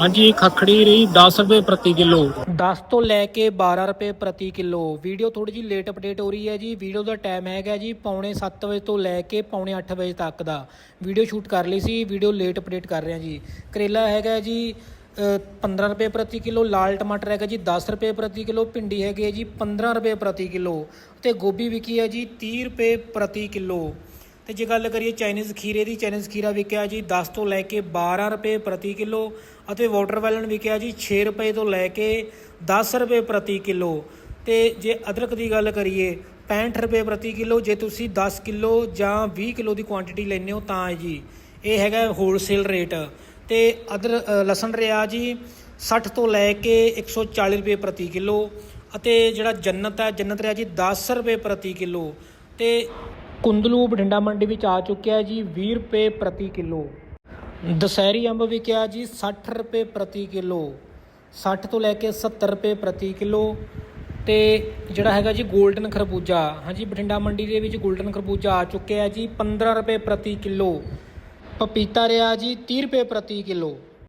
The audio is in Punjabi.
ਹਾਂਜੀ ਖਖੜੀ ਰਹੀ 10 ਰੁਪਏ ਪ੍ਰਤੀ ਕਿਲੋ। 10 ਤੋਂ ਲੈ ਕੇ 12 ਰੁਪਏ ਪ੍ਰਤੀ ਕਿਲੋ। ਵੀਡੀਓ ਥੋੜੀ ਜੀ ਲੇਟ ਅਪਡੇਟ ਹੋ ਰਹੀ ਹੈ ਜੀ। ਵੀਡੀਓ ਦਾ ਟਾਈਮ ਹੈਗਾ ਜੀ ਪੌਣੇ 7 ਵਜੇ ਤੋਂ ਲੈ ਕੇ ਪੌਣੇ 8 ਵਜੇ ਤੱਕ ਦਾ। ਵੀਡੀਓ ਸ਼ੂਟ ਕਰ ਲਈ ਸੀ ਵੀਡੀਓ ਲੇਟ ਅਪਡੇਟ ਕਰ ਰਹੇ ਹਾਂ ਜੀ। ਕਰੇਲਾ ਹੈਗਾ ਜੀ ਅ, 15 ਰੁਪਏ ਪ੍ਰਤੀ ਕਿਲੋ। ਲਾਲ ਟਮਾਟਰ ਹੈਗਾ ਜੀ 10 ਰੁਪਏ ਪ੍ਰਤੀ ਕਿਲੋ। ਭਿੰਡੀ ਹੈਗੀ ਹੈ ਜੀ 15 ਰੁਪਏ ਪ੍ਰਤੀ ਕਿਲੋ। ਤੇ ਗੋਭੀ ਵਿਕੀ ਹੈ ਜੀ 30 ਰੁਪਏ ਪ੍ਰਤੀ ਕਿਲੋ। ਤੇ ਜੇ ਗੱਲ ਕਰੀਏ ਚਾਈਨੀਜ਼ ਖੀਰੇ ਦੀ, ਚਾਈਨੀਜ਼ ਖੀਰਾ ਵਿਕਿਆ ਜੀ 10 ਤੋਂ ਲੈ ਕੇ 12 ਰੁਪਏ ਪ੍ਰਤੀ ਕਿਲੋ ਅਤੇ ਵਾਟਰਮੈਲਨ ਵਿਕਿਆ ਜੀ 6 ਰੁਪਏ ਤੋਂ ਲੈ ਕੇ 10 ਰੁਪਏ ਪ੍ਰਤੀ ਕਿਲੋ। ਤੇ ਜੇ ਅਦਰਕ ਦੀ ਗੱਲ ਕਰੀਏ 65 ਰੁਪਏ ਪ੍ਰਤੀ ਕਿਲੋ, ਜੇ ਤੁਸੀਂ 10 ਕਿਲੋ ਜਾਂ 20 ਕਿਲੋ ਦੀ ਕੁਆਂਟੀਟੀ ਲੈਂਦੇ ਹੋ ਤਾਂ ਜੀ ਇਹ ਹੈਗਾ ਹੋਲਸੇਲ ਰੇਟ ਤੇ ਅਦਰ ਲਸਣ ਰਿਹਾ ਜੀ 60 ਤੋਂ ਲੈ ਕੇ 140 ਰੁਪਏ ਪ੍ਰਤੀ ਕਿਲੋ ਅਤੇ ਜਿਹੜਾ ਜੰਨਤ ਹੈ, ਜੰਨਤ ਰਿਹਾ ਜੀ 10 ਰੁਪਏ ਪ੍ਰਤੀ ਕਿਲੋ। ਤੇ ਕੁੰਦਲੂ ਬਠਿੰਡਾ ਮੰਡੀ ਵਿੱਚ ਆ ਚੁੱਕਿਆ ਜੀ 20 ਰੁਪਏ ਪ੍ਰਤੀ ਕਿਲੋ। ਦਸਹਿਰੀ ਅੰਬ ਵਿਕਿਆ ਜੀ 60 ਰੁਪਏ ਪ੍ਰਤੀ ਕਿਲੋ। 60 ਤੋਂ ਲੈ ਕੇ 70 ਰੁਪਏ ਪ੍ਰਤੀ ਕਿਲੋ। ਤੇ ਜਿਹੜਾ ਹੈਗਾ ਜੀ 골ਡਨ ਖਰਬੂਜਾ, ਹਾਂਜੀ, ਬਠਿੰਡਾ ਮੰਡੀ ਦੇ ਵਿੱਚ 골ਡਨ ਖਰਬੂਜਾ ਆ ਚੁੱਕਿਆ ਜੀ 15 ਰੁਪਏ ਪ੍ਰਤੀ ਕਿਲੋ। ਪਪੀਤਾ ਰਿਹਾ ਜੀ 30 ਰੁਪਏ ਪ੍ਰਤੀ ਕਿਲੋ।